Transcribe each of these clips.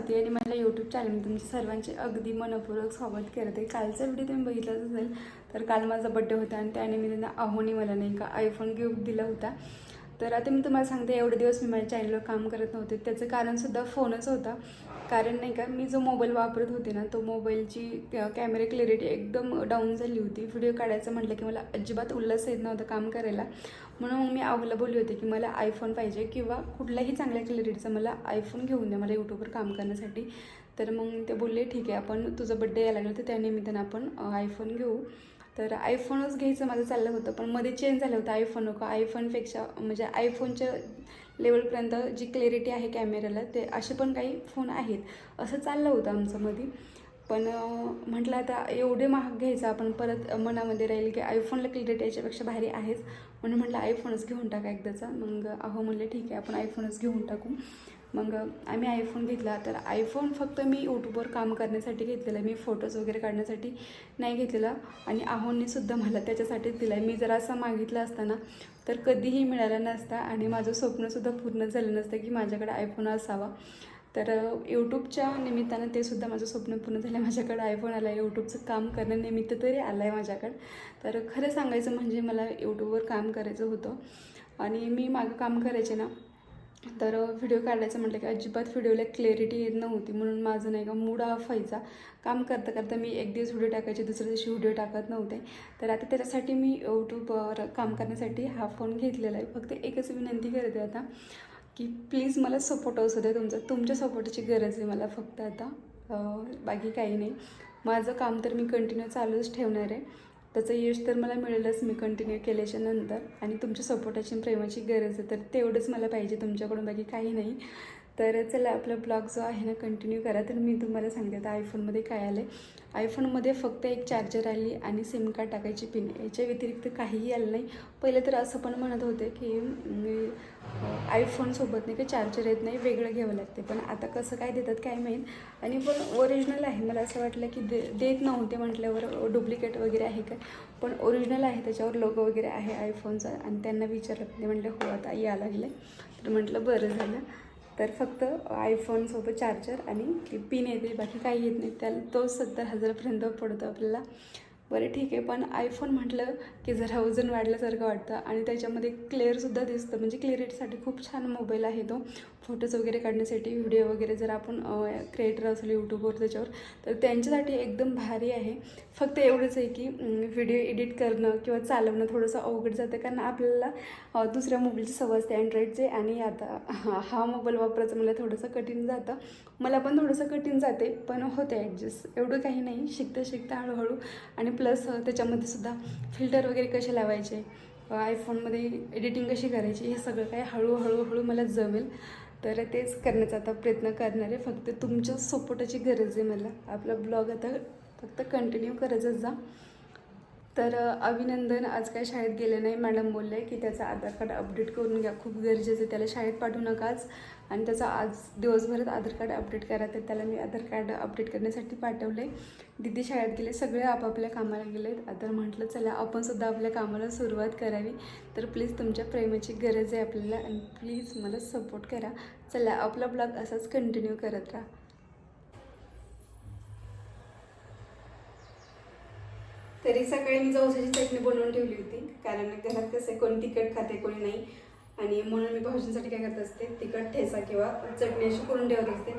स्वाती आणि माझ्या यूट्यूब चॅनलमध्ये तुमचे सर्वांचे अगदी मनपूर्वक स्वागत करत आहे कालचा व्हिडिओ तुम्ही बघितलाच असेल तर काल माझा बड्डे होता आणि त्याने मी त्यांना अहोनी मला नाही का आयफोन गिफ्ट दिला होता. तर आता मी तुम्हाला सांगते एवढे दिवस मी माझ्या चॅनलवर काम करत नव्हते. त्याचं कारणसुद्धा फोनच होता. कारण नाही का मी जो मोबाईल वापरत होते ना तो मोबाईलची कॅमेरा क्लॅरिटी एकदम डाऊन झाली होती. व्हिडिओ काढायचं म्हटलं की मला अजिबात उल्हास येत नव्हता काम करायला. म्हणून मग मी आवला बोलली होती की मला आयफोन पाहिजे किंवा कुठल्याही चांगल्या क्लॅरिटीचा मला आयफोन घेऊन द्या मला यूट्यूबवर काम करण्यासाठी. तर मग ते बोलले ठीक आहे आपण तुझा बड्डे यायला लागला तर त्या निमित्तानं आपण आयफोन घेऊ. तर आयफोनच घ्यायचं माझं चाललं होतं पण मध्ये चेंज झालं होतं आयफोन नको. आयफोनपेक्षा म्हणजे आयफोनच्या लेवलपर्यंत जी क्लॅरिटी आहे कॅमेऱ्याला ते असे पण काही फोन आहेत. असं चाललं होतं आमचं मध्ये पण म्हटलं आता एवढे महाग घ्यायचं आपण परत मनामध्ये राहील की आयफोनला क्लॅरिटी याच्यापेक्षा भारी आहेच. म्हणून म्हटलं आयफोनच घेऊन टाका एकदाचा. मग अहो म्हणले ठीक आहे आपण आयफोनच घेऊन टाकू. मग आम्ही आयफोन घेतला. तर आयफोन फक्त मी यूट्यूबवर काम करण्यासाठी घेतलेला आहे. मी फोटोज वगैरे काढण्यासाठी नाही घेतलेला. आणि आहोंनी सुद्धा मला त्याच्यासाठीच दिला आहे मी जर असा मागितला असताना तर कधीही मिळाला नसता. आणि माझं स्वप्नसुद्धा पूर्ण झालं नसतं की माझ्याकडे आयफोन असावा. तर यूट्यूबच्या निमित्तानं ते सुद्धा माझं स्वप्न पूर्ण झालं. माझ्याकडे आयफोन आला आहे यूट्यूबचं काम करण्यानिमित्त तरी आलं आहे माझ्याकडं. तर खरं सांगायचं म्हणजे मला यूट्यूबवर काम करायचं होतं. आणि मी मागं काम करायचे ना तर व्हिडिओ काढायचं म्हटलं की अजिबात व्हिडिओला क्लॅरिटी येत नव्हती. म्हणून माझं नाही का मूड ऑफ व्हायचा. काम करता करता मी एक दिवस व्हिडिओ टाकायचे दुसऱ्या दिवशी व्हिडिओ टाकत नव्हते. तर आता त्याच्यासाठी मी यूट्यूबवर काम करण्यासाठी हा फोन घेतलेला आहे. फक्त एकच विनंती करते आता की प्लीज मला सपोर्ट असू द्या तुमचा. तुमच्या सपोर्टची गरज आहे मला फक्त आता. बाकी काही नाही. माझं काम तर मी कंटिन्यू चालूच ठेवणार आहे. त्याचं यश तर मला मिळेलच मी कंटिन्यू केल्याच्यानंतर आणि तुमच्या सपोर्टाची प्रेमाची गरज आहे तर तेवढंच मला पाहिजे तुमच्याकडून बाकी काही नाही. तर चला आपला ब्लॉग जो आहे ना कंटिन्यू करा. तर मी तुम्हाला सांगते आता आयफोनमध्ये काय आलं आहे आयफोनमध्ये फक्त एक चार्जर आली आणि सिम कार्ड टाकायची पिन याच्या व्यतिरिक्त काहीही आलं नाही. पहिले तर असं पण म्हणत होते की मी आयफोनसोबत नाही का चार्जर येत नाही वेगळं घ्यावं लागते. पण आता कसं काय देतात काय माहीत. आणि पण ओरिजिनल आहे. मला असं वाटलं की दे देत नव्हते म्हटल्यावर डुप्लिकेट वगैरे आहे का? पण ओरिजिनल आहे. त्याच्यावर लोगो वगैरे आहे आयफोनचा आणि त्यांना विचारलं ते म्हटलं हो आता या लागलं तर म्हटलं बरं झालं. तर फक्त आयफोनसोबत चार्जर आणि ती पिन येते बाकी काही येत नाही. त्याला तो सत्तर हजारापर्यंत पडतो आपल्याला. बरं ठीक आहे. पण आयफोन म्हटलं की जरा वजन वाढल्यासारखं वाटतं आणि त्याच्यामध्ये क्लिअरसुद्धा दिसतं. म्हणजे क्लिअरिटीसाठी खूप छान मोबाईल आहे तो. फोटोज वगैरे काढण्यासाठी व्हिडिओ वगैरे जर आपण क्रिएटर असलो यूट्यूबवर त्याच्यावर तर त्यांच्यासाठी एकदम भारी आहे. फक्त एवढंच आहे की व्हिडिओ एडिट करणं किंवा चालवणं थोडंसं अवघड जातं. कारण आपल्याला दुसऱ्या मोबाईलची सवय असते. अँड्रॉईडचे आणि आता हा हा मोबाईल वापरायचं मला थोडंसं कठीण जातं. मला पण थोडंसं कठीण जाते पण होते ॲडजस्ट एवढं काही नाही. शिकता शिकता हळूहळू आणि प्लस त्याच्यामध्ये सुद्धा फिल्टर वगैरे कसे लावायचे आयफोनमध्ये एडिटिंग कशी करायची हे सगळं काही हळूहळू हळू मला जमेल. तर तेच करण्याचा आता प्रयत्न करणार. आहे फक्त तुमच्या सपोर्टाची गरज आहे मला. आपला ब्लॉग आता फक्त कंटिन्यू करतच जा. तर अभिनंदन. आज काय शाळेत गेले नाही मॅडम बोलले की त्याचं आधार कार्ड अपडेट करून घ्या. खूप गरजेचं आहे त्याला. शाळेत पाठवू नकाच. आणि त्याचा आज दिवसभरात आधार कार्ड अपडेट करा. तर त्याला मी आधार कार्ड अपडेट करण्यासाठी पाठवले. दिदी शाळेत गेले. सगळे आपापल्या कामाला गेलेत. आता म्हटलं चला आपण सुद्धा आपल्या कामाला सुरुवात करावी. तर प्लीज तुमच्या प्रेमाची गरज आहे आपल्याला. आणि प्लीज मला सपोर्ट करा. चला आपला ब्लॉग असाच कंटिन्यू करत राहा. तरी सकाळी मी जवसाची चटणी बनवून ठेवली होती. कारण घरात कसं आहे कोणी तिखट खाते कोणी नाही. आणि म्हणून मी भाऊजींसाठी काय करत असते तिखट ठेचा किंवा चटणी अशी करून ठेवत असते.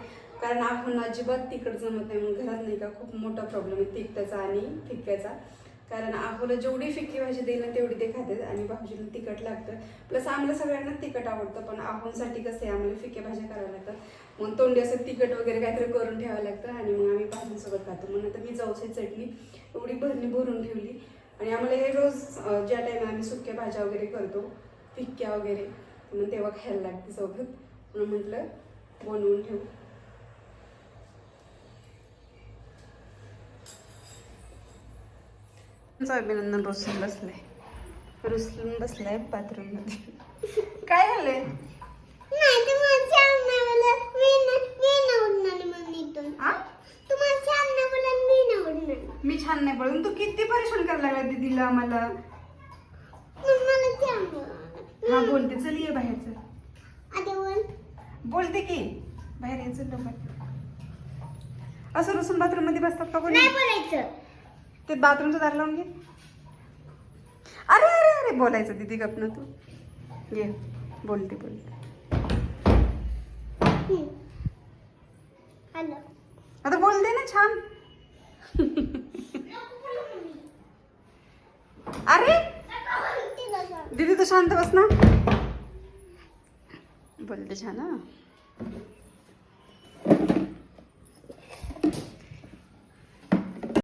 कारण आपण अजिबात तिखट जमत नाही. म्हणून घरात नाही का खूप मोठा प्रॉब्लेम आहे तिखटाचा आणि फिक्क्याचा. कारण आहोला जेवढी फिक्की भाजी देईल ना तेवढी ते खातात आणि भाजीला तिखट लागतं. प्लस आम्हाला सगळ्यांना तिखट आवडतं पण आहोंसाठी कसं आहे आम्हाला फिक्क्या भाज्या कराव्या लागतात. मग तोंडी असं तिखट वगैरे काहीतरी करून ठेवावं लागतं आणि मग आम्ही भाजीसोबत खातो. मग नंतर मी जाऊसाची चटणी एवढी भरणी भरून ठेवली. आणि आम्हाला हे रोज ज्या टाईम आम्ही सुक्या भाज्या वगैरे करतो फिक्क्या वगैरे मग तेव्हा खायला लागते सोबत म्हणून म्हटलं बनवून ठेवू. अभिनंदन रुसून बसलाय रुसून बसलाय बाथरूममध्ये काय झालंय? मी छान नाही पडून तू किती परेशान करायला लागला दीदीला आम्हाला मला हा बोलते. चल ये बाहेर चल बोलते की. बाहेर यायचं लवकर. असं रुसून बाथरूममध्ये बसतात का कोणी? बोलायचं. ते बाथरूमचं दार लावून घे. अरे अरे अरे बोलायचं दीदी गपना तू. घे बोलते बोलते. आता बोलते ना छान. अरे. दीदी तू शांत बस ना. बोलते छान